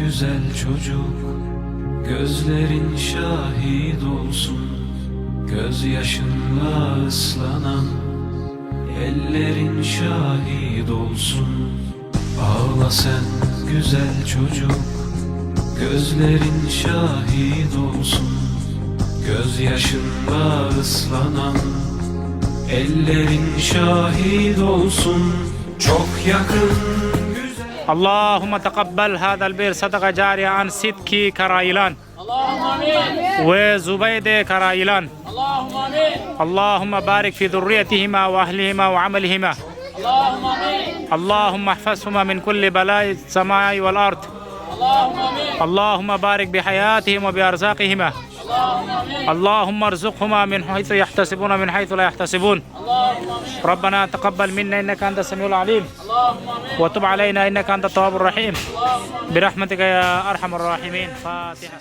güzel çocuk. Gözlerin şahit olsun Gözyaşınla ıslanan Ellerin şahit olsun. Ağla sen güzel çocuk Gözlerin şahit olsun. Gözyaşınla ıslanan Ellerin şahit olsun. Çok yakın اللهم تقبل هذا البير. صدقة جارية عن صدقي كرايلان اللهم امين وزبيد كرايلان اللهم امين اللهم بارك في ذريتهما وأهلهما وعملهما. اللهم امين اللهم احفظهما من كل بلاء السماء والأرض. اللهم امين اللهم بارك بحياتهم وبأرزاقهما. اللهم ارزقهما من حيث يحتسبون من حيث لا يحتسبون. ربنا تقبل منا إنك أنت السميع العليم. وتب علينا إنك أنت التواب الرحيم. برحمتك يا أرحم الراحمين. فاتحة.